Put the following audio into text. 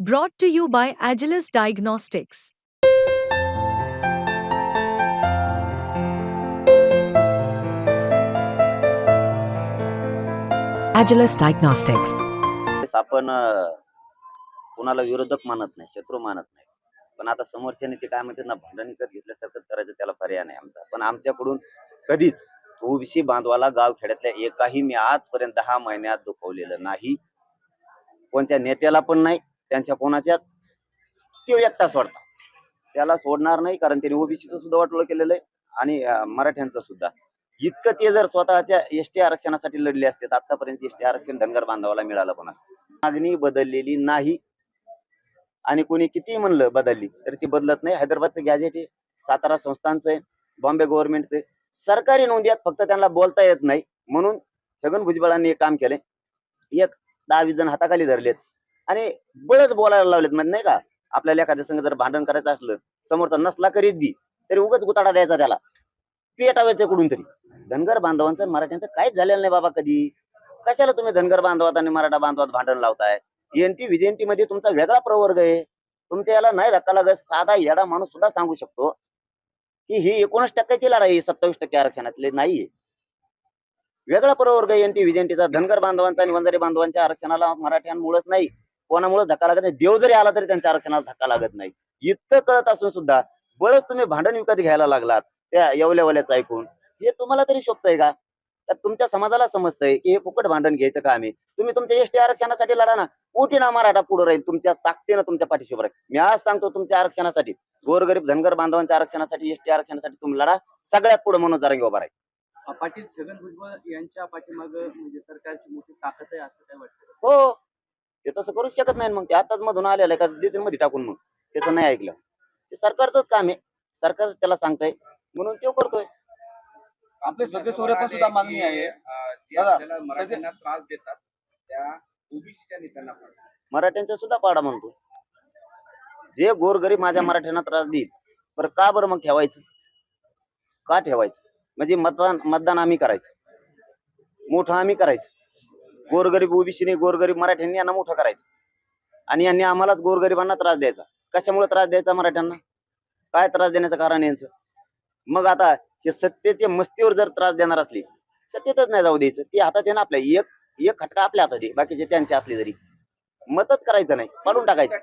Brought to you by Agilis Diagnostics. Agilis Diagnostics. आपण कोणाला विरोधक मानत नाही शत्रू मानत नाही पण आता समोरच्याने ते काय म्हणतात ना भांडण विकत घेतल्यासारखं करायचं त्याला पर्याय नाही आमचा पण आमच्याकडून कधीच ओबीसी बांधवाला गाव खेड्यातल्या एकाही मी आजपर्यंत दहा महिन्यात दुखवलेलं नाही कोणत्या नेत्याला पण नाही त्यांच्या कोणाच्या तो एकटा सोडता. त्याला सोडणार नाही कारण त्यांनी ओबीसीचं सुद्धा वाटोळं केलेलं आहे आणि मराठ्यांचं सुद्धा. इतकं ते जर स्वतःच्या एसटी आरक्षणासाठी लढले असते तर आतापर्यंत एसटी आरक्षण धनगर बांधवाला मिळालं पण असतं. मागणी बदललेली नाही. आणि कोणी किती म्हणलं बदलली तरी ती बदलत नाही. हैदराबादचं गॅजेट आहे सातारा संस्थांचं आहे बॉम्बे गव्हर्नमेंटचं सरकारी सरकारी आहेत फक्त त्यांना बोलता येत नाही. म्हणून छगन भुजबळांनी एक काम केलंय. एक दहा वीस जण हाताखाली धरलेत. आणि बळच बोलायला लावलेत म्हणजे नाही का? आपल्याला एखाद्या संघ जर भांडण करायचं असलं समोरचा नसला करीत बी तरी उगाच गुताडा द्यायचा त्याला. पेटावायचं कुठून तरी. धनगर बांधवांचं मराठ्यांचं काहीच झालेलं नाही बाबा कधी. कशाला तुम्ही धनगर बांधवात आणि मराठा बांधवात भांडण लावताय? एनटी व्हिजेंटी मध्ये तुमचा वेगळा प्रवर्ग आहे. तुमच्या याला नाही धक्का लागत साधा येडा माणूस सुद्धा सांगू शकतो की ही एकोणीस टक्क्याची लढाई सत्तावीस टक्के आरक्षणातले नाहीये वेगळा प्रवर्ग एनटी व्हिजेंटीचा धनगर बांधवांचा आणि वंजारी बांधवांच्या आरक्षणाला मराठ्यांमुळेच नाही. कोणामुळेच धक्का लागत नाही. देव जरी आला तरी त्यांच्या आरक्षणाला धक्का लागत नाही. इतकं कळत असून सुद्धा बळच तुम्ही भांडण विकत घ्यायला लागलात त्या येवल्यावल्याचं ऐकून. हे तुम्हाला तरी शोभतंय का? तर तुमच्या समाजाला समजतंय की हे फुकट भांडण घ्यायचं काम आहे? तुम्ही तुमच्या एसटी आरक्षणासाठी लढा ना. कोटी ना मराठा पुढे राहील तुमच्या ताकदीनं तुमच्या पाठीशी राहील. मी आज सांगतो तुमच्या आरक्षणासाठी. गोरगरीब धनगर बांधवांच्या आरक्षणासाठी एसटी आरक्षणासाठी तुम्ही लढा. सगळ्यात पुढे म्हणून जरा उभा राहील पाटील छगन भुजबळ यांच्या पाठीमाग म्हणजे सरकारची मोठी ताकद आहे असं काय वाटतं? हो. ते तसं करूच शकत नाही मग ते आताच मधून आलेलं आहे का देतील मध्ये टाकून मग. त्याचं नाही ऐकलं. ते सरकारचंच काम आहे. सरकार त्याला सांगतंय. म्हणून तो करतोय. आपले सगळे सोरे पण सुद्धा मागणी आहे. जे दादा, आपल्याला मराठ्यांना त्रास देतात त्या ओबीसीच्या नेत्यांना पण. मराठ्यांचा सुद्धा पाडा म्हणतो. जे गोरगरीब माझ्या मराठ्यांना त्रास देईल बरं का बरं मग ठेवायचं? का ठेवायचं? म्हणजे मतदान मतदान आम्ही करायचं. मोठं आम्ही करायचं. गोरगरीब ओबीसीने गोरगरीब मराठ्यांनी यांना मोठं करायचं. आणि यांनी आम्हालाच गोरगरिबांना त्रास द्यायचा. कशामुळे त्रास द्यायचा मराठ्यांना? काय त्रास देण्याचं कारण यांचं? मग आता हे सत्तेचे मस्तीवर जर त्रास देणार असली सत्तेतच नाही जाऊ द्यायचं. ती हातात आहे ना आपल्या एक एक खटका आपल्या हातात आहे. बाकीचे त्यांचे असले जरी. मतच करायचं नाही. पाडून टाकायचं.